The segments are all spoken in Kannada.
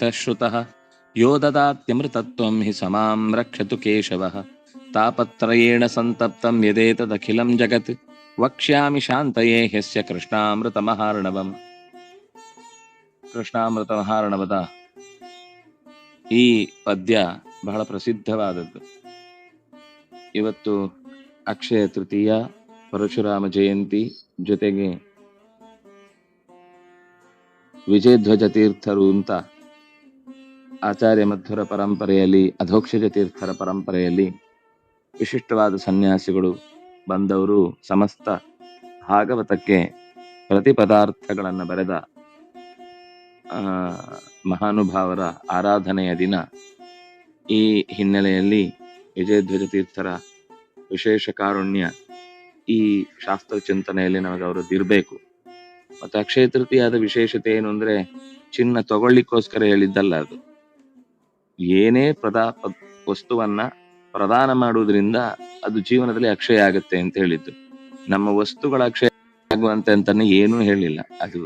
ಶ್ರುತಃ ಯೋ ದದಾತ್ಯಮೃತತ್ವಂ ಹಿ ಸಮಾಂ ರಕ್ಷತು ಕೇಶವಃ ತಾಪತ್ರಯೇಣ ಸಂತಪ್ತಂ ಯದೇತದಖಿಲಂ ಜಗತ್ ವಕ್ಷ್ಯಾಮಿ ಶಾಂತಯೇ ಹ್ಯಸ್ಯ ಕೃಷ್ಣಾಮೃತ ಮಹಾರ್ಣವಂ ಕೃಷ್ಣಾಮೃತ ಮಹಾರ್ಣವದ ಈ ಪದ್ಯ ಬಹಳ ಪ್ರಸಿದ್ಧವಾದದ್ದು. ಇವತ್ತು ಅಕ್ಷಯ ತೃತೀಯ, ಪರಶುರಾಮ ಜಯಂತಿ ಜೊತೆಗೆ ವಿಜಯಧ್ವಜ ತೀರ್ಥರು ಅಂತ ಆಚಾರ್ಯ ಮಧ್ವರ ಪರಂಪರೆಯಲ್ಲಿ ಅಧೋಕ್ಷಜ ತೀರ್ಥರ ಪರಂಪರೆಯಲ್ಲಿ ವಿಶಿಷ್ಟವಾದ ಸನ್ಯಾಸಿಗಳು ಬಂದವರು ಸಮಸ್ತ ಭಾಗವತಕ್ಕೆ ಪ್ರತಿ ಪದಾರ್ಥಗಳನ್ನು ಬರೆದ ಮಹಾನುಭಾವರ ಆರಾಧನೆಯ ದಿನ ಈ ಹಿನ್ನೆಲೆಯಲ್ಲಿ ವಿಜಯಧ್ವಜ ತೀರ್ಥರ ವಿಶೇಷ ಕಾರುಣ್ಯ ಈ ಶಾಸ್ತ್ರ ಚಿಂತನೆಯಲ್ಲಿ ನಮಗೆ ಅವರು ಇರಬೇಕು ಮತ್ತು ಅಕ್ಷಯ ತೃತೀಯಾದ ವಿಶೇಷತೆ ಏನು ಅಂದರೆ ಚಿನ್ನ ತಗೊಳ್ಳಿಕ್ಕೋಸ್ಕರ ಹೇಳಿದ್ದಲ್ಲ ಅದು. ಏನೇ ಪ್ರದಾ ವಸ್ತುವನ್ನ ಪ್ರದಾನ ಮಾಡುವುದರಿಂದ ಅದು ಜೀವನದಲ್ಲಿ ಅಕ್ಷಯ ಆಗುತ್ತೆ ಅಂತ ಹೇಳಿದ್ದು. ನಮ್ಮ ವಸ್ತುಗಳ ಅಕ್ಷಯ ಆಗುವಂತೆ ಅಂತಾನೆ ಏನೂ ಹೇಳಿಲ್ಲ. ಅದು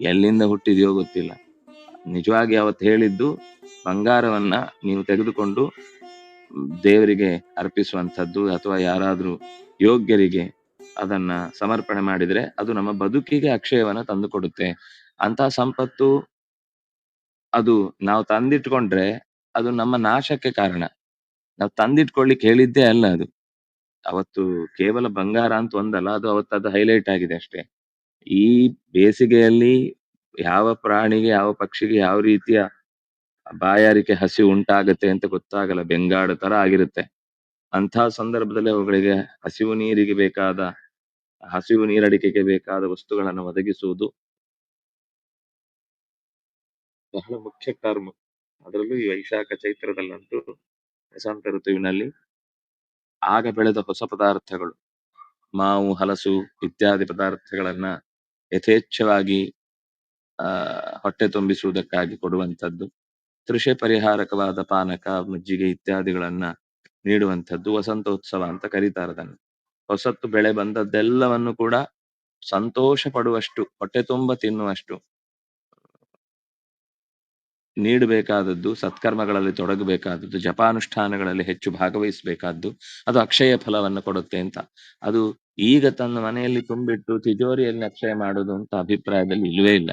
ಎಲ್ಲಿಂದ ಹುಟ್ಟಿದೆಯೋ ಗೊತ್ತಿಲ್ಲ. ನಿಜವಾಗಿ ಅವತ್ತು ಹೇಳಿದ್ದು ಬಂಗಾರವನ್ನ ನೀವು ತೆಗೆದುಕೊಂಡು ದೇವರಿಗೆ ಅರ್ಪಿಸುವಂಥದ್ದು ಅಥವಾ ಯಾರಾದ್ರೂ ಯೋಗ್ಯರಿಗೆ ಅದನ್ನ ಸಮರ್ಪಣೆ ಮಾಡಿದ್ರೆ ಅದು ನಮ್ಮ ಬದುಕಿಗೆ ಅಕ್ಷಯವನ್ನ ತಂದುಕೊಡುತ್ತೆ. ಅಂತ ಸಂಪತ್ತು ಅದು ನಾವು ತಂದಿಟ್ಕೊಂಡ್ರೆ ಅದು ನಮ್ಮ ನಾಶಕ್ಕೆ ಕಾರಣ. ನಾವು ತಂದಿಟ್ಕೊಳ್ಳಿಕ್ಕೆ ಹೇಳಿದ್ದೇ ಅಲ್ಲ ಅದು. ಅವತ್ತು ಕೇವಲ ಬಂಗಾರ ಅಂತ ಒಂದಲ್ಲ, ಅದು ಅವತ್ತು ಅದು ಹೈಲೈಟ್ ಆಗಿದೆ ಅಷ್ಟೇ. ಈ ಬೇಸಿಗೆಯಲ್ಲಿ ಯಾವ ಪ್ರಾಣಿಗೆ, ಯಾವ ಪಕ್ಷಿಗೆ, ಯಾವ ರೀತಿಯ ಬಾಯಾರಿಕೆ ಹಸಿ ಉಂಟಾಗತ್ತೆ ಅಂತ ಗೊತ್ತಾಗಲ್ಲ. ಬೆಂಗಾಡು ತರ ಆಗಿರುತ್ತೆ. ಅಂತಹ ಸಂದರ್ಭದಲ್ಲಿ ಅವುಗಳಿಗೆ ಹಸಿವು ನೀರಿಗೆ ಬೇಕಾದ, ಹಸಿವು ನೀರಡಿಕೆಗೆ ಬೇಕಾದ ವಸ್ತುಗಳನ್ನು ಒದಗಿಸುವುದು ಬಹಳ ಮುಖ್ಯ ಕರ್ಮ. ಅದರಲ್ಲೂ ಈ ವೈಶಾಖ ಚೈತ್ರದಲ್ಲಂತೂ ವಸಂತ ಋತುವಿನಲ್ಲಿ ಆಗ ಬೆಳೆದ ಹೊಸ ಪದಾರ್ಥಗಳು, ಮಾವು, ಹಲಸು ಇತ್ಯಾದಿ ಪದಾರ್ಥಗಳನ್ನ ಯಥೇಚ್ಛವಾಗಿ, ಆ, ಹೊಟ್ಟೆ ತುಂಬಿಸುವುದಕ್ಕಾಗಿ ಕೊಡುವಂಥದ್ದು ತೃಷೆ ಪರಿಹಾರಕವಾದ ಪಾನಕ, ಮಜ್ಜಿಗೆ ಇತ್ಯಾದಿಗಳನ್ನ ನೀಡುವಂಥದ್ದು ವಸಂತೋತ್ಸವ ಅಂತ ಕರೀತಾರೆ ಅದನ್ನು. ಹೊಸತ್ತು ಬೆಳೆ ಬಂದದ್ದೆಲ್ಲವನ್ನು ಕೂಡ ಸಂತೋಷ ಪಡುವಷ್ಟು ಹೊಟ್ಟೆ ತುಂಬ ತಿನ್ನುವಷ್ಟು ನೀಡಬೇಕಾದದ್ದು, ಸತ್ಕರ್ಮಗಳಲ್ಲಿ ತೊಡಗಬೇಕಾದದ್ದು, ಜಪಾನುಷ್ಠಾನಗಳಲ್ಲಿ ಹೆಚ್ಚು ಭಾಗವಹಿಸಬೇಕಾದ್ದು, ಅದು ಅಕ್ಷಯ ಫಲವನ್ನು ಕೊಡುತ್ತೆ ಅಂತ. ಅದು ಈಗ ತನ್ನ ಮನೆಯಲ್ಲಿ ತುಂಬಿಟ್ಟು ತಿಜೋರಿಯಲ್ಲಿ ಅಕ್ಷಯ ಮಾಡುವುದು ಅಂತ ಅಭಿಪ್ರಾಯದಲ್ಲಿ ಇಲ್ಲವೇ ಇಲ್ಲ.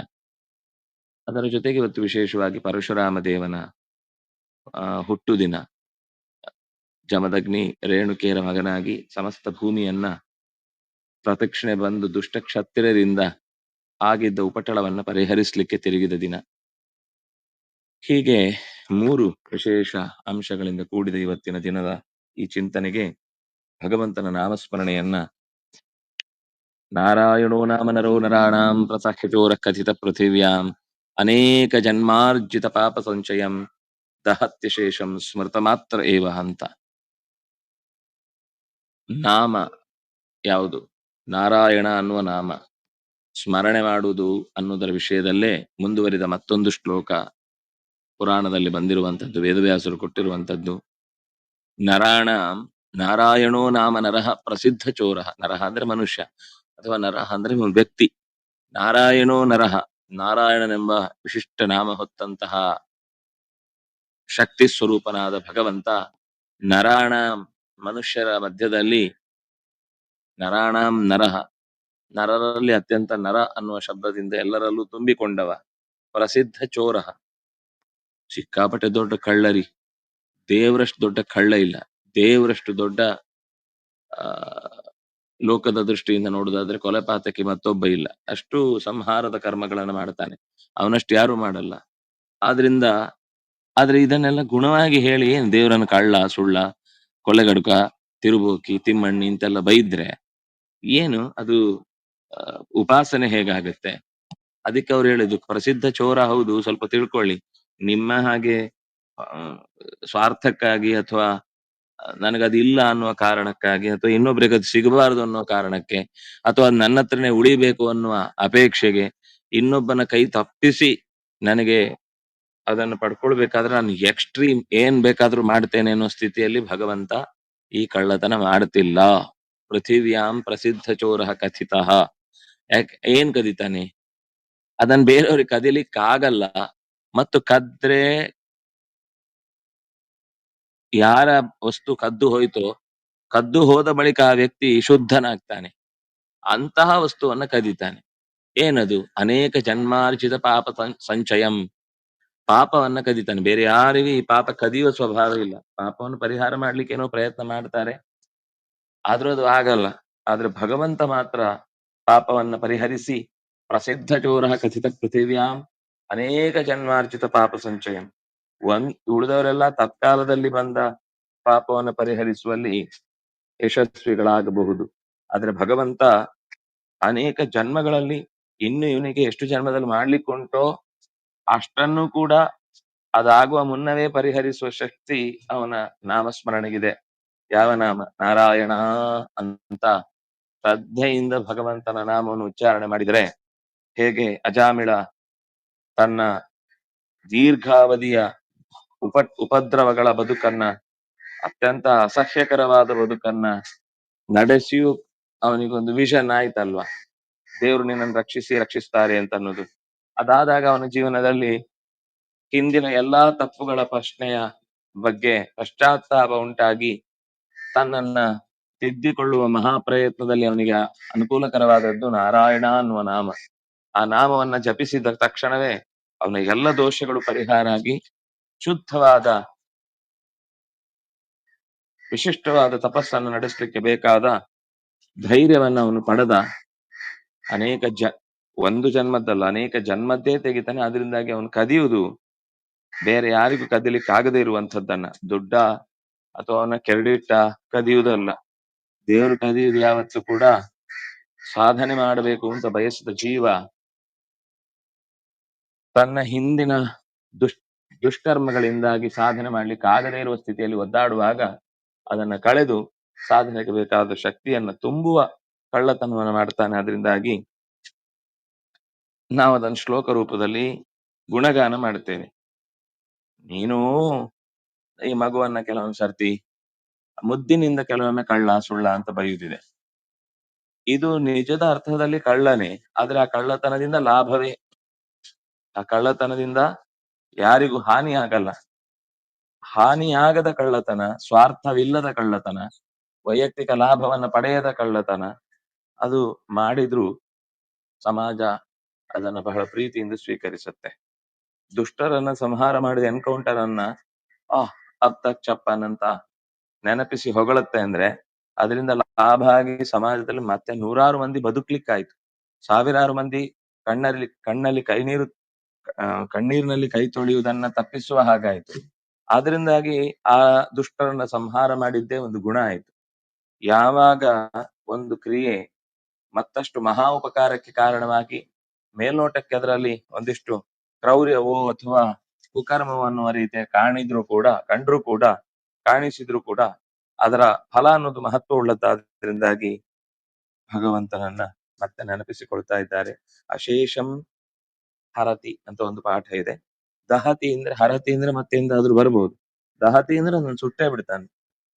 ಅದರ ಜೊತೆಗೆ ಇವತ್ತು ವಿಶೇಷವಾಗಿ ಪರಶುರಾಮ ದೇವನ ಹುಟ್ಟು ದಿನ ಜಮದಗ್ನಿ ರೇಣುಕೇರ ಮಗನಾಗಿ ಸಮಸ್ತ ಭೂಮಿಯನ್ನ ಪ್ರದಕ್ಷಿಣೆ ಬಂದು ದುಷ್ಟ ಕ್ಷತ್ರಿಯರಿಂದ ಆಗಿದ್ದ ಉಪಟಳವನ್ನ ಪರಿಹರಿಸಲಿಕ್ಕೆ ತಿರುಗಿದ ದಿನ. ಹೀಗೆ ಮೂರು ವಿಶೇಷ ಅಂಶಗಳಿಂದ ಕೂಡಿದ ಇವತ್ತಿನ ದಿನದ ಈ ಚಿಂತನೆಗೆ ಭಗವಂತನ ನಾಮಸ್ಮರಣೆಯನ್ನ ನಾರಾಯಣೋ ನಾಮ ನರೋ ನರಾಣಾಂ ಪ್ರಸಹ್ಯಚೋರ ಕಥಿತ ಪೃಥಿವ್ಯಾಂ ಅನೇಕ ಜನ್ಮಾರ್ಜಿತ ಪಾಪ ಸಂಚಯಂ ದಹತ್ಯಶೇಷಂ ಸ್ಮೃತ ಮಾತ್ರ ಏವ ಹಂತ ನಾಮ ಯಾವುದು? ನಾರಾಯಣ ಅನ್ನುವ ನಾಮ. ಸ್ಮರಣೆ ಮಾಡುವುದು ಅನ್ನುವುದರ ವಿಷಯದಲ್ಲೇ ಮುಂದುವರಿದ ಮತ್ತೊಂದು ಶ್ಲೋಕ ಪುರಾಣದಲ್ಲಿ ಬಂದಿರುವಂತದ್ದು ವೇದವ್ಯಾಸರು ಕೊಟ್ಟಿರುವಂತದ್ದು ನರಾಣ ನಾರಾಯಣೋ ನಾಮ ನರಹ ಪ್ರಸಿದ್ಧ ಚೋರ. ನರಹ ಅಂದ್ರೆ ಮನುಷ್ಯ, ಅಥವಾ ನರಹ ಅಂದ್ರೆ ವ್ಯಕ್ತಿ. ನಾರಾಯಣೋ ನರಹ ನಾರಾಯಣನೆಂಬ ವಿಶಿಷ್ಟ ನಾಮ ಹೊತ್ತಂತಹ ಶಕ್ತಿ ಸ್ವರೂಪನಾದ ಭಗವಂತ ನರಾಣ ಮನುಷ್ಯರ ಮಧ್ಯದಲ್ಲಿ ನರಾಣಾಂ ನರಹ ನರರಲ್ಲಿ ಅತ್ಯಂತ ನರ ಅನ್ನುವ ಶಬ್ದದಿಂದ ಎಲ್ಲರಲ್ಲೂ ತುಂಬಿಕೊಂಡವ, ಪ್ರಸಿದ್ಧ ಚೋರ. ಸಿಕ್ಕಾಪಟ್ಟೆ ದೊಡ್ಡ ಕಳ್ಳರಿ ದೇವರಷ್ಟು ದೊಡ್ಡ ಕಳ್ಳ ಇಲ್ಲ. ದೇವರಷ್ಟು ದೊಡ್ಡ, ಆ, ಲೋಕದ ದೃಷ್ಟಿಯಿಂದ ನೋಡುದಾದ್ರೆ ಕೊಲೆಪಾತಕಿ ಮತ್ತೊಬ್ಬ ಇಲ್ಲ. ಅಷ್ಟು ಸಂಹಾರದ ಕರ್ಮಗಳನ್ನು ಮಾಡ್ತಾನೆ. ಅವನಷ್ಟು ಯಾರು ಮಾಡಲ್ಲ. ಆದ್ರಿಂದ, ಆದ್ರೆ ಇದನ್ನೆಲ್ಲ ಗುಣವಾಗಿ ಹೇಳಿ ಏನ್ ದೇವರನ್ನ ಕಳ್ಳ, ಸುಳ್ಳ, ಕೊಲೆಗಡುಕ ತಿರುಬೋಕಿ ತಿಮ್ಮಣ್ಣಿ ಇಂತೆಲ್ಲ ಬೈದ್ರೆ ಏನು? ಅದು ಉಪಾಸನೆ ಹೇಗಾಗತ್ತೆ? ಅದಕ್ಕೆ ಅವ್ರು ಹೇಳಿದ್ದು, ಪ್ರಸಿದ್ಧ ಚೋರ ಹೌದು, ಸ್ವಲ್ಪ ತಿಳ್ಕೊಳ್ಳಿ. ನಿಮ್ಮ ಹಾಗೆ ಸ್ವಾರ್ಥಕ್ಕಾಗಿ ಅಥವಾ ನನಗದು ಇಲ್ಲ ಅನ್ನುವ ಕಾರಣಕ್ಕಾಗಿ ಅಥವಾ ಇನ್ನೊಬ್ರಿಗೆ ಅದು ಸಿಗಬಾರದು ಅನ್ನೋ ಕಾರಣಕ್ಕೆ ಅಥವಾ ನನ್ನ ಹತ್ರನೇ ಉಳಿಬೇಕು ಅನ್ನುವ ಅಪೇಕ್ಷೆಗೆ ಇನ್ನೊಬ್ಬನ ಕೈ ತಪ್ಪಿಸಿ ನನಗೆ ಅದನ್ನು ಪಡ್ಕೊಳ್ಬೇಕಾದ್ರೆ ನಾನು ಎಕ್ಸ್ಟ್ರೀಮ್ ಏನ್ ಬೇಕಾದ್ರೂ ಮಾಡ್ತೇನೆ ಅನ್ನೋ ಸ್ಥಿತಿಯಲ್ಲಿ ಭಗವಂತ ಈ ಕಳ್ಳತನ ಮಾಡುತ್ತಿಲ್ಲ ಪೃಥಿವ್ಯಾಂ ಪ್ರಸಿದ್ಧ ಚೋರ ಕಥಿತ. ಯಾಕೆ, ಏನ್ ಕದಿತಾನೆ ಅದನ್ನ ಬೇರೆಯವ್ರಿಗೆ ಕದಿಲಿಕ್ಕಾಗಲ್ಲ. ಮತ್ತು ಕದ್ರೆ ಯಾರ ವಸ್ತು ಕದ್ದು ಹೋಯ್ತೋ, ಕದ್ದು ಹೋದ ಬಳಿಕ ಆ ವ್ಯಕ್ತಿ ಶುದ್ಧನಾಗ್ತಾನೆ. ಅಂತಹ ವಸ್ತುವನ್ನ ಕದೀತಾನೆ. ಏನದು? ಅನೇಕ ಜನ್ಮಾರ್ಜಿತ ಪಾಪ ಸಂಚಯಂ. ಪಾಪವನ್ನ ಕದೀತಾನೆ. ಬೇರೆ ಯಾರಿಗೂ ಈ ಪಾಪ ಕದಿಯುವ ಸ್ವಭಾವ ಇಲ್ಲ. ಪಾಪವನ್ನು ಪರಿಹಾರ ಮಾಡ್ಲಿಕ್ಕೆ ಏನೋ ಪ್ರಯತ್ನ ಮಾಡ್ತಾರೆ. ಆದ್ರೂ ಅದು ಆಗಲ್ಲ ಆದ್ರೆ ಭಗವಂತ ಮಾತ್ರ ಪಾಪವನ್ನ ಪರಿಹರಿಸಿ ಪ್ರಸಿದ್ಧ ಚೋರ ಕಥಿತ ಪೃಥಿವ್ಯಾಂ ಅನೇಕ ಜನ್ಮಾರ್ಜಿತ ಪಾಪ ಸಂಚಯಂ. ಒಂದ್ ಉಳಿದವರೆಲ್ಲ ತತ್ಕಾಲದಲ್ಲಿ ಬಂದ ಪಾಪವನ್ನು ಪರಿಹರಿಸುವಲ್ಲಿ ಯಶಸ್ವಿಗಳಾಗಬಹುದು. ಆದ್ರೆ ಭಗವಂತ ಅನೇಕ ಜನ್ಮಗಳಲ್ಲಿ ಇನ್ನು ಇವನಿಗೆ ಎಷ್ಟು ಜನ್ಮದಲ್ಲಿ ಮಾಡ್ಲಿಕ್ಕುಂಟೋ ಅಷ್ಟನ್ನು ಕೂಡ ಅದಾಗುವ ಮುನ್ನವೇ ಪರಿಹರಿಸುವ ಶಕ್ತಿ ಅವನ ನಾಮಸ್ಮರಣೆಗಿದೆ. ಯಾವ ನಾಮ? ನಾರಾಯಣ ಅಂತ ಶ್ರದ್ಧೆಯಿಂದ ಭಗವಂತನ ನಾಮವನ್ನು ಉಚ್ಚಾರಣೆ ಮಾಡಿದರೆ ಹೇಗೆ ಅಜಾಮಿಳ ತನ್ನ ದೀರ್ಘಾವಧಿಯ ಉಪ, ಉಪದ್ರವಗಳ ಬದುಕನ್ನ, ಅತ್ಯಂತ ಅಸಹ್ಯಕರವಾದ ಬದುಕನ್ನ ನಡೆಸಿಯೂ ಅವನಿಗೊಂದು ವಿಷನ್ ಆಯ್ತಲ್ವಾ? ದೇವರು ನಿನ್ನನ್ನು ರಕ್ಷಿಸಿ, ರಕ್ಷಿಸ್ತಾರೆ ಅಂತ ಅನ್ನೋದು ಅದಾದಾಗ ಅವನ ಜೀವನದಲ್ಲಿ ಹಿಂದಿನ ಎಲ್ಲಾ ತಪ್ಪುಗಳ ಪ್ರಶ್ನೆಯ ಬಗ್ಗೆ ಪಶ್ಚಾತ್ತಾಪ ಉಂಟಾಗಿ ತನ್ನನ್ನ ತಿದ್ದಿಕೊಳ್ಳುವ ಮಹಾಪ್ರಯತ್ನದಲ್ಲಿ ಅವನಿಗೆ ಅನುಕೂಲಕರವಾದದ್ದು ನಾರಾಯಣ ಅನ್ನುವ ನಾಮ ಆ ನಾಮವನ್ನ ಜಪಿಸಿದ ತಕ್ಷಣವೇ ಅವನ ಎಲ್ಲ ದೋಷಗಳು ಪರಿಹಾರ ಆಗಿ ಶುದ್ಧವಾದ ವಿಶಿಷ್ಟವಾದ ತಪಸ್ಸನ್ನು ನಡೆಸಲಿಕ್ಕೆ ಬೇಕಾದ ಧೈರ್ಯವನ್ನು ಅವನು ಪಡೆದ. ಅನೇಕ ಜ, ಒಂದು ಜನ್ಮದ್ದಲ್ಲ, ಅನೇಕ ಜನ್ಮದ್ದೇ ತೆಗಿತಾನೆ. ಅದರಿಂದಾಗಿ ಅವನು ಕದಿಯುವುದು ಬೇರೆ ಯಾರಿಗೂ ಕದಿಲಿಕ್ಕೆ ಆಗದೇ ಇರುವಂತದ್ದನ್ನ ದುಡ್ಡ ಅಥವಾ ಅವನ ಕೆರಡಿಟ್ಟ ಕದಿಯುವುದಲ್ಲ. ದೇವರು ಕದಿಯುವುದು ಯಾವತ್ತೂ ಕೂಡ ಸಾಧನೆ ಮಾಡಬೇಕು ಅಂತ ಬಯಸಿದ ಜೀವ ತನ್ನ ಹಿಂದಿನ ದುಷ್, ದುಷ್ಕರ್ಮಗಳಿಂದಾಗಿ ಸಾಧನೆ ಮಾಡಲಿಕ್ಕೆ ಆಗದೇ ಇರುವ ಸ್ಥಿತಿಯಲ್ಲಿ ಒದ್ದಾಡುವಾಗ ಅದನ್ನ ಕಳೆದು ಸಾಧನೆಗೆ ಬೇಕಾದ ಶಕ್ತಿಯನ್ನ ತುಂಬುವ ಕಳ್ಳತನವನ್ನು ಮಾಡ್ತಾನೆ. ಅದರಿಂದಾಗಿ ನಾವು ಅದನ್ನು ಶ್ಲೋಕ ರೂಪದಲ್ಲಿ ಗುಣಗಾನ ಮಾಡುತ್ತೇವೆ. ನೀನು ಈ ಮಗುವನ್ನ ಕೆಲವೊಂದು ಸರ್ತಿ ಮುದ್ದಿನಿಂದ ಕೆಲವೊಮ್ಮೆ ಕಳ್ಳ, ಸುಳ್ಳ ಅಂತ ಬೈಯುತ್ತಿದೆ ಇದು ನಿಜದ ಅರ್ಥದಲ್ಲಿ ಕಳ್ಳನೇ, ಆದ್ರೆ ಆ ಕಳ್ಳತನದಿಂದ ಲಾಭವೇ ಆ ಕಳ್ಳತನದಿಂದ ಯಾರಿಗೂ ಹಾನಿ ಆಗಲ್ಲ. ಹಾನಿಯಾಗದ ಕಳ್ಳತನ ಸ್ವಾರ್ಥವಿಲ್ಲದ ಕಳ್ಳತನ ವೈಯಕ್ತಿಕ ಲಾಭವನ್ನ ಪಡೆಯದ ಕಳ್ಳತನ ಅದು ಮಾಡಿದ್ರು ಸಮಾಜ ಅದನ್ನ ಬಹಳ ಪ್ರೀತಿಯಿಂದ ಸ್ವೀಕರಿಸುತ್ತೆ. ದುಷ್ಟರನ್ನ ಸಂಹಾರ ಮಾಡಿದ ಎನ್ಕೌಂಟರ್ ಅನ್ನ ಆಹ್ ಅಪ್ತ ಚಪ್ಪನ್ ಅಂತ ನೆನಪಿಸಿ ಹೊಗಳುತ್ತೆ ಅಂದ್ರೆ ಅದರಿಂದ ಲಾಭ ಆಗಿ ಸಮಾಜದಲ್ಲಿ ಮತ್ತೆ ನೂರಾರು ಮಂದಿ ಬದುಕ್ಲಿಕ್ಕಾಯ್ತು. ಸಾವಿರಾರು ಮಂದಿ ಕಣ್ಣಲ್ಲಿ ಕಣ್ಣಲ್ಲಿ ಕೈ ನೀರು ಆ, ಕಣ್ಣೀರಿನಲ್ಲಿ ಕೈ ತೊಳೆಯುವುದನ್ನ ತಪ್ಪಿಸುವ ಹಾಗಾಯ್ತು. ಆದ್ರಿಂದಾಗಿ ಆ ದುಷ್ಟರನ್ನ ಸಂಹಾರ ಮಾಡಿದ್ದೇ ಒಂದು ಗುಣ ಆಯ್ತು. ಯಾವಾಗ ಒಂದು ಕ್ರಿಯೆ ಮತ್ತಷ್ಟು ಮಹಾ ಉಪಕಾರಕ್ಕೆ ಕಾರಣವಾಗಿ ಮೇಲ್ನೋಟಕ್ಕೆ ಅದರಲ್ಲಿ ಒಂದಿಷ್ಟು ಕ್ರೌರ್ಯವೋ ಅಥವಾ ಕುಕರ್ಮವೋ ಅನ್ನುವ ರೀತಿಯ ಕಾಣಿದ್ರು ಕೂಡ, ಕಂಡ್ರು ಕೂಡ, ಕಾಣಿಸಿದ್ರು ಕೂಡ ಅದರ ಫಲ ಅನ್ನೋದು ಮಹತ್ವ ಉಳ್ಳದ್ದಾದ್ರಿಂದಾಗಿ ಭಗವಂತನನ್ನ ಮತ್ತೆ ನೆನಪಿಸಿಕೊಳ್ತಾ ಇದ್ದಾರೆ. ಅಶೇಷಂ ಹರತಿ ಅಂತ ಒಂದು ಪಾಠ ಇದೆ. ದಹತಿ ಅಂದ್ರೆ, ಹರತಿ ಅಂದ್ರೆ ಮತ್ತೆಂದಾದ್ರೂ ಬರಬಹುದು ದಹತಿ ಅಂದ್ರೆ ಅದನ್ನ ಸುಟ್ಟೇ ಬಿಡ್ತಾನೆ.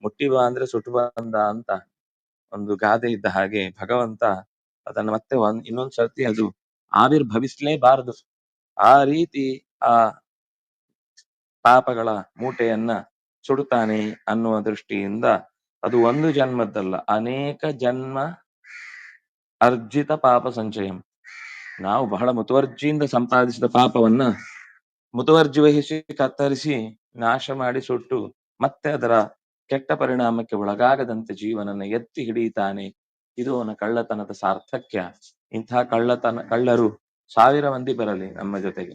ಮುಟ್ಟಿ ಬಾ ಅಂದ್ರೆ ಸುಟ್ಟು ಬಂದ ಅಂತ ಒಂದು ಗಾದೆ ಇದ್ದ ಹಾಗೆ ಭಗವಂತ ಅದನ್ನ ಮತ್ತೆ ಒಂದ್, ಇನ್ನೊಂದ್ ಸರ್ತಿ ಅದು ಆವಿರ್ಭವಿಸ್ಲೇಬಾರದು. ಆ ರೀತಿ ಆ ಪಾಪಗಳ ಮೂಟೆಯನ್ನ ಸುಡುತ್ತಾನೆ ಅನ್ನುವ ದೃಷ್ಟಿಯಿಂದ ಅದು ಒಂದು ಜನ್ಮದ್ದಲ್ಲ, ಅನೇಕ ಜನ್ಮ ಅರ್ಜಿತ ಪಾಪ ಸಂಚಯಂ. ನಾವು ಬಹಳ ಮುತುವರ್ಜಿಯಿಂದ ಸಂಪಾದಿಸಿದ ಪಾಪವನ್ನ ಮುತುವರ್ಜಿ ವಹಿಸಿ ಕತ್ತರಿಸಿ ನಾಶ ಮಾಡಿ ಸುಟ್ಟು ಮತ್ತೆ ಅದರ ಕೆಟ್ಟ ಪರಿಣಾಮಕ್ಕೆ ಒಳಗಾಗದಂತೆ ಜೀವನನ್ನ ಎತ್ತಿ ಹಿಡಿಯುತ್ತಾನೆ. ಇದು ಅವನ ಕಳ್ಳತನದ ಸಾರ್ಥಕ್ಯ. ಇಂತಹ ಕಳ್ಳತನ, ಕಳ್ಳರು ಸಾವಿರ ಮಂದಿ ಬರಲಿ ನಮ್ಮ ಜೊತೆಗೆ.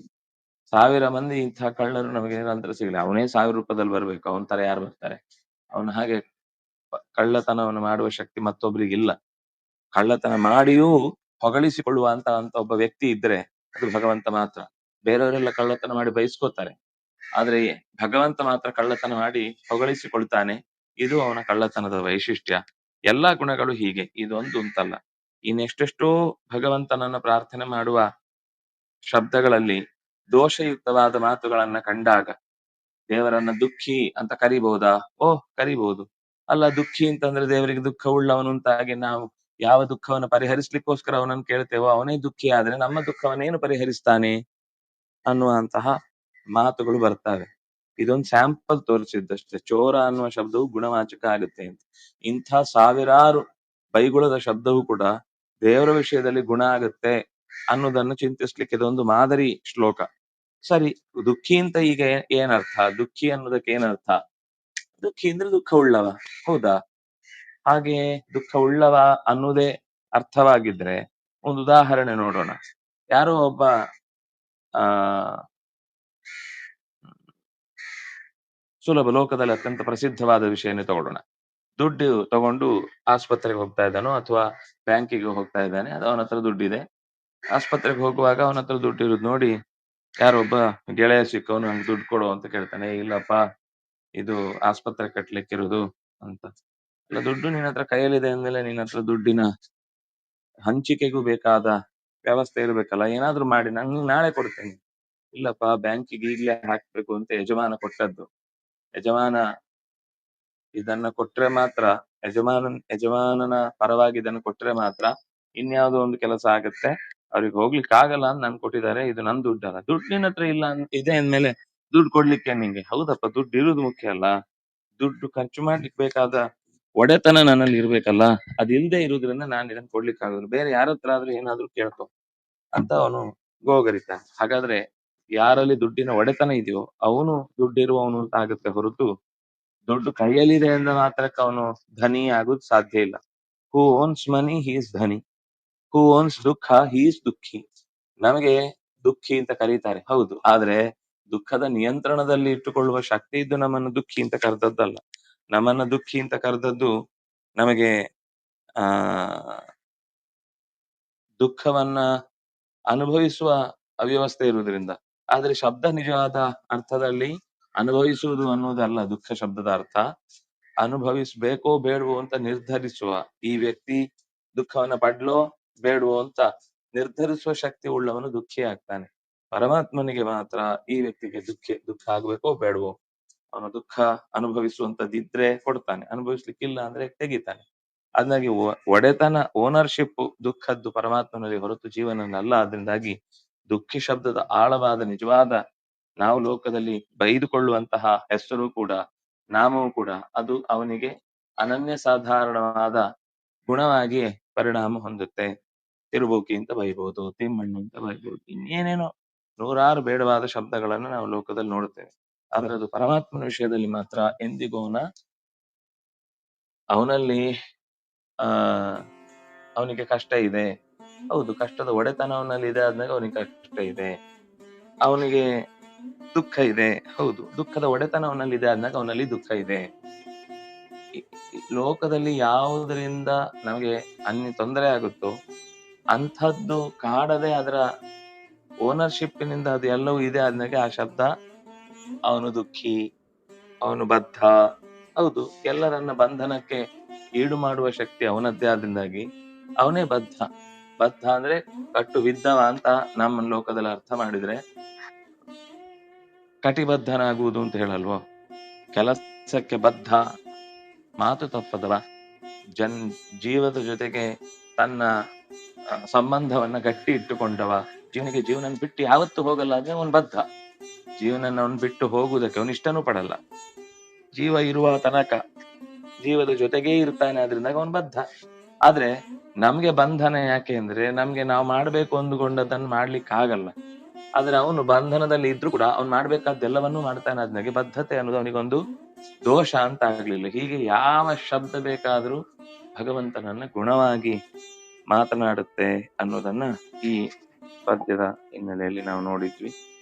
ಸಾವಿರ ಮಂದಿ ಇಂತಹ ಕಳ್ಳರು ನಮಗೆ ನಿರಂತರ ಸಿಗಲಿ. ಅವನೇ ಸಾವಿರ ರೂಪದಲ್ಲಿ ಬರ್ಬೇಕು. ಅವನ ತರ ಯಾರು ಬರ್ತಾರೆ? ಅವನ ಹಾಗೆ ಕಳ್ಳತನವನ್ನು ಮಾಡುವ ಶಕ್ತಿ ಮತ್ತೊಬ್ಬರಿಗಿಲ್ಲ ಕಳ್ಳತನ ಮಾಡಿಯೂ ಹೊಗಳಿಸಿಕೊಳ್ಳುವ ಅಂತ ಅಂತ ಒಬ್ಬ ವ್ಯಕ್ತಿ ಇದ್ರೆ ಅದು ಭಗವಂತ ಮಾತ್ರ. ಬೇರೆಯವರೆಲ್ಲ ಕಳ್ಳತನ ಮಾಡಿ ಬಯಸ್ಕೋತಾರೆ. ಆದ್ರೆ ಭಗವಂತ ಮಾತ್ರ ಕಳ್ಳತನ ಮಾಡಿ ಹೊಗಳಿಸಿಕೊಳ್ತಾನೆ ಇದು ಅವನ ಕಳ್ಳತನದ ವೈಶಿಷ್ಟ್ಯ. ಎಲ್ಲಾ ಗುಣಗಳು ಹೀಗೆ. ಇದೊಂದು ಅಂತಲ್ಲ. ಇನ್ನೆಷ್ಟೆಷ್ಟೋ ಭಗವಂತನನ್ನ ಪ್ರಾರ್ಥನೆ ಮಾಡುವ ಶಬ್ದಗಳಲ್ಲಿ ದೋಷಯುಕ್ತವಾದ ಮಾತುಗಳನ್ನ ಕಂಡಾಗ ದೇವರನ್ನ ದುಃಖಿ ಅಂತ ಕರಿಬಹುದಾ ಓಹ್ ಕರಿಬಹುದು ಅಲ್ಲ, ದುಃಖಿ ಅಂತಂದ್ರೆ ದೇವರಿಗೆ ದುಃಖ ಉಳ್ಳವನು ಹಾಗೆ ನಾವು ಯಾವ ದುಃಖವನ್ನು ಪರಿಹರಿಸ್ಲಿಕ್ಕೋಸ್ಕರ ಅವನನ್ನು ಕೇಳ್ತೇವೋ, ಅವನೇ ದುಃಖಿ ಆದ್ರೆ ನಮ್ಮ ದುಃಖವನ್ನೇನು ಪರಿಹರಿಸ್ತಾನೆ ಅನ್ನುವಂತಹ ಮಾತುಗಳು ಬರ್ತವೆ. ಇದೊಂದು ಸ್ಯಾಂಪಲ್ ತೋರಿಸಿದ್ದಷ್ಟೇ. ಚೋರ ಅನ್ನುವ ಶಬ್ದವು ಗುಣವಾಚಕ ಆಗುತ್ತೆ ಅಂತ. ಇಂಥ ಸಾವಿರಾರು ಬೈಗುಳದ ಶಬ್ದವು ಕೂಡ ದೇವರ ವಿಷಯದಲ್ಲಿ ಗುಣ ಆಗುತ್ತೆ ಅನ್ನೋದನ್ನು ಚಿಂತಿಸ್ಲಿಕ್ಕೆ ಇದೊಂದು ಮಾದರಿ ಶ್ಲೋಕ. ಸರಿ, ದುಃಖಿ ಅಂತ ಈಗ ಏನರ್ಥ? ದುಃಖಿ ಅನ್ನೋದಕ್ಕೆ ಏನರ್ಥ? ದುಃಖಿ ಅಂದ್ರೆ ದುಃಖ ಉಳ್ಳವ ಹೌದಾ? ಹಾಗೆ ದುಃಖ ಉಳ್ಳವ ಅನ್ನೋದೇ ಅರ್ಥವಾಗಿದ್ರೆ ಒಂದು ಉದಾಹರಣೆ ನೋಡೋಣ. ಯಾರೋ ಒಬ್ಬ, ಆ, ಸುಲಭ ಲೋಕದಲ್ಲಿ ಅತ್ಯಂತ ಪ್ರಸಿದ್ಧವಾದ ವಿಷಯನೇ ತಗೊಳ್ಳೋಣ. ದುಡ್ಡು ತಗೊಂಡು ಆಸ್ಪತ್ರೆಗೆ ಹೋಗ್ತಾ ಇದ್ದಾನೋ ಅಥವಾ ಬ್ಯಾಂಕಿಗೆ ಹೋಗ್ತಾ ಇದ್ದಾನೆ, ಅದು ಅವನ ಹತ್ರ ದುಡ್ಡಿದೆ. ಆಸ್ಪತ್ರೆಗೆ ಹೋಗುವಾಗ ಅವನ ಹತ್ರ ದುಡ್ಡು ಇರೋದು ನೋಡಿ ಯಾರೊಬ್ಬ ಗೆಳೆಯ ಸಿಕ್ಕವನು ನಂಗೆ ದುಡ್ಡು ಕೊಡು ಅಂತ ಕೇಳ್ತಾನೆ ಇಲ್ಲಪ್ಪ, ಇದು ಆಸ್ಪತ್ರೆ ಕಟ್ಲಿಕ್ಕಿರೋದು ಅಂತ. ಇಲ್ಲ, ದುಡ್ಡು ನಿನ್ ಹತ್ರ ಕೈಯಲ್ಲಿದೆ ಅಂದ್ಮೇಲೆ ನಿನ್ ಹತ್ರ ದುಡ್ಡಿನ ಹಂಚಿಕೆಗೂ ಬೇಕಾದ ವ್ಯವಸ್ಥೆ ಇರ್ಬೇಕಲ್ಲ, ಏನಾದ್ರು ಮಾಡಿ, ನಂಗೆ ನಾಳೆ ಕೊಡ್ತೇನೆ. ಇಲ್ಲಪ್ಪ, ಬ್ಯಾಂಕಿಗೆ ಈಗ್ಲೇ ಹಾಕ್ಬೇಕು ಅಂತ ಯಜಮಾನ ಕೊಟ್ಟದ್ದು. ಯಜಮಾನ ಇದನ್ನ ಕೊಟ್ರೆ ಮಾತ್ರ, ಯಜಮಾನನ್, ಯಜಮಾನನ ಪರವಾಗಿ ಇದನ್ನು ಕೊಟ್ರೆ ಮಾತ್ರ ಇನ್ಯಾವುದೋ ಒಂದು ಕೆಲಸ ಆಗತ್ತೆ. ಅವ್ರಿಗೆ ಹೋಗ್ಲಿಕ್ಕೆ ಆಗಲ್ಲ ಅಂತ ನನ್ ಕೊಟ್ಟಿದ್ದಾರೆ, ಇದು ನನ್ ದುಡ್ಡಲ್ಲ ದುಡ್ಡು ನಿನ್ನ ಹತ್ರ ಇಲ್ಲ ಅಂತ ಇದೆ ಅಂದ್ಮೇಲೆ ದುಡ್ಡು ಕೊಡ್ಲಿಕ್ಕೆ ನಿಂಗೆ. ಹೌದಪ್ಪ, ದುಡ್ಡು ಇರುವುದು ಮುಖ್ಯ ಅಲ್ಲ. ದುಡ್ಡು ಖರ್ಚು ಮಾಡ್ಲಿಕ್ಕೆ ಬೇಕಾದ ಒಡೆತನ ನನ್ನಲ್ಲಿ ಇರ್ಬೇಕಲ್ಲ ಅದಿಲ್ದೆ ಇರೋದ್ರಿಂದ ನಾನು ಇದನ್ನ ಕೊಡ್ಲಿಕ್ಕೆ ಬೇರೆ ಯಾರ ಹತ್ರ ಆದ್ರೂ ಏನಾದ್ರೂ ಕೇಳ್ಕೊ ಅಂತ ಅವನು ಗೋಗರಿತಾನೆ ಹಾಗಾದ್ರೆ ಯಾರಲ್ಲಿ ದುಡ್ಡಿನ ಒಡೆತನ ಇದೆಯೋ ಅವನು ದುಡ್ಡಿರುವವನು ಅಂತ ಆಗುತ್ತೆ ಹೊರತು ದುಡ್ಡು ಕೈಯಲ್ಲಿದೆ ಅಂದ ಮಾತ್ರಕ್ಕೆ ಅವನು ಧನಿ ಆಗೋದು ಸಾಧ್ಯ ಇಲ್ಲ. ಹೂ owns money he's dhani. Who owns dukha he's dukhi. ನಮಗೆ ದುಃಖಿ ಅಂತ ಕರೀತಾರೆ. ಹೌದು. ಆದ್ರೆ ದುಃಖದ ನಿಯಂತ್ರಣದಲ್ಲಿ ಇಟ್ಟುಕೊಳ್ಳುವ ಶಕ್ತಿ ಇದ್ದು ನಮ್ಮನ್ನು ದುಃಖಿ ಅಂತ ಕರೆದದ್ದಲ್ಲ. ನಮ್ಮನ್ನ ದುಃಖಿ ಅಂತ ಕರೆದದ್ದು ನಮಗೆ, ಆ, ದುಃಖವನ್ನ ಅನುಭವಿಸುವ ಅವ್ಯವಸ್ಥೆ ಇರುವುದರಿಂದ. ಆದ್ರೆ ಶಬ್ದ ನಿಜವಾದ ಅರ್ಥದಲ್ಲಿ ಅನುಭವಿಸುವುದು ಅನ್ನೋದಲ್ಲ ದುಃಖ ಶಬ್ದದ ಅರ್ಥ. ಅನುಭವಿಸ್ಬೇಕೋ ಬೇಡವೋ ಅಂತ ನಿರ್ಧರಿಸುವ ಈ ವ್ಯಕ್ತಿ ದುಃಖವನ್ನ ಪಡ್ಲೋ ಬೇಡವೋ ಅಂತ ನಿರ್ಧರಿಸುವ ಶಕ್ತಿ ಉಳ್ಳವನು ದುಃಖಿ ಆಗ್ತಾನೆ. ಪರಮಾತ್ಮನಿಗೆ ಮಾತ್ರ ಈ ವ್ಯಕ್ತಿಗೆ ದುಃಖ ದುಃಖ ಆಗ್ಬೇಕೋ ಬೇಡವೋ? ಅವನು ದುಃಖ ಅನುಭವಿಸುವಂತದ್ದಿದ್ರೆ ಕೊಡ್ತಾನೆ. ಅನುಭವಿಸ್ಲಿಕ್ಕಿಲ್ಲ ಅಂದ್ರೆ ತೆಗಿತಾನೆ. ಅದಾಗಿ ಒಡೆತನ ಓನರ್ಶಿಪ್ ದುಃಖದ್ದು ಪರಮಾತ್ಮನಲ್ಲಿ ಹೊರತು ಜೀವನನಲ್ಲ. ಅದರಿಂದಾಗಿ ದುಃಖಿ ಶಬ್ದದ ಆಳವಾದ, ನಿಜವಾದ ನಾವು ಲೋಕದಲ್ಲಿ ಬೈದುಕೊಳ್ಳುವಂತಹ ಹೆಸರು ಕೂಡ, ನಾಮವೂ ಕೂಡ, ಅದು ಅವನಿಗೆ ಅನನ್ಯ ಸಾಧಾರಣವಾದ ಗುಣವಾಗಿ ಪರಿಣಾಮ ಹೊಂದುತ್ತೆ. ತಿರುಬೋಕಿ ಅಂತ ಬೈಬಹುದು ತಿಮ್ಮಣ್ಣು ಅಂತ ಬೈಬಹುದು ಇನ್ನೇನೇನೋ ನೂರಾರು ಬೇಡವಾದ ಶಬ್ದಗಳನ್ನು ನಾವು ಲೋಕದಲ್ಲಿ ನೋಡುತ್ತೇವೆ. ಆದ್ರೆ ಅದು ಪರಮಾತ್ಮನ ವಿಷಯದಲ್ಲಿ ಮಾತ್ರ ಎಂದಿಗೂ ಅವನ, ಅವನಲ್ಲಿ, ಆ, ಅವನಿಗೆ ಕಷ್ಟ ಇದೆ. ಹೌದು, ಕಷ್ಟದ ಒಡೆತನ ಅವನಲ್ಲಿ ಇದೆ, ಆದ್ಮೇಲೆ ಅವನಿಗೆ ಕಷ್ಟ ಇದೆ. ಅವನಿಗೆ ದುಃಖ ಇದೆ. ಹೌದು, ದುಃಖದ ಒಡೆತನ ಅವನಲ್ಲಿ ಇದೆ, ಆದ್ಮೇಲೆ ಅವನಲ್ಲಿ ದುಃಖ ಇದೆ. ಲೋಕದಲ್ಲಿ ಯಾವುದರಿಂದ ನಮಗೆ ಅನ್ಯ ತೊಂದರೆ ಆಗುತ್ತೋ, ಅಂಥದ್ದು ಕಾಡದೆ ಅದರ ಓನರ್ಶಿಪ್ನಿಂದ ಅದು ಎಲ್ಲವೂ ಇದೆ, ಆದ್ಮೇಲೆ ಆ ಶಬ್ದ ಅವನು ದುಃಖಿ ಅವನು ಬದ್ಧ ಹೌದು, ಎಲ್ಲರನ್ನ ಬಂಧನಕ್ಕೆ ಈಡು ಮಾಡುವ ಶಕ್ತಿ ಅವನದ್ದೇ ಆದ್ರಿಂದಾಗಿ ಅವನೇ ಬದ್ಧ. ಬದ್ಧ ಅಂದ್ರೆ ಕಟ್ಟು ಬಿದ್ದವ ಅಂತ ನಮ್ಮ ಲೋಕದಲ್ಲಿ ಅರ್ಥ ಮಾಡಿದ್ರೆ ಕಟಿಬದ್ಧನಾಗುವುದು ಅಂತ ಹೇಳಲ್ವೋ? ಕೆಲಸಕ್ಕೆ ಬದ್ಧ, ಮಾತು ತಪ್ಪದವ. ಜನ್ ಜೀವದ ಜೊತೆಗೆ ತನ್ನ ಸಂಬಂಧವನ್ನ ಗಟ್ಟಿ ಇಟ್ಟುಕೊಂಡವ ಜೀವನಿಗೆ ಜೀವನ ಬಿಟ್ಟು ಯಾವತ್ತು ಹೋಗಲ್ಲ ಅಂದ್ರೆ ಅವನ್ ಬದ್ಧ. ಜೀವನನ ಅವನ್ ಬಿಟ್ಟು ಹೋಗುವುದಕ್ಕೆ ಅವನು ಇಷ್ಟನೂ ಪಡಲ್ಲ. ಜೀವ ಇರುವ ತನಕ ಜೀವದ ಜೊತೆಗೇ ಇರ್ತಾನೆ ಅದರಿಂದ ಅವನ್ ಬದ್ಧ. ಆದ್ರೆ ನಮ್ಗೆ ಬಂಧನ ಯಾಕೆ ಅಂದ್ರೆ ನಮ್ಗೆ ನಾವು ಮಾಡ್ಬೇಕು ಅಂದುಕೊಂಡದನ್ನ ಮಾಡ್ಲಿಕ್ಕೆ ಆಗಲ್ಲ. ಆದ್ರೆ ಅವನು ಬಂಧನದಲ್ಲಿ ಇದ್ರು ಕೂಡ ಅವ್ನು ಮಾಡ್ಬೇಕಾದ್ದೆಲ್ಲವನ್ನೂ ಮಾಡ್ತಾನೆ ಅದ್ನಾಗೆ ಬದ್ಧತೆ ಅನ್ನೋದು ಅವನಿಗೊಂದು ದೋಷ ಅಂತ ಆಗ್ಲಿಲ್ಲ. ಹೀಗೆ ಯಾವ ಶಬ್ದ ಬೇಕಾದ್ರೂ ಭಗವಂತನನ್ನ ಗುಣವಾಗಿ ಮಾತನಾಡುತ್ತೆ ಅನ್ನೋದನ್ನ ಈ ಪದ್ಯದ ಹಿನ್ನೆಲೆಯಲ್ಲಿ ನಾವು ನೋಡಿದ್ವಿ.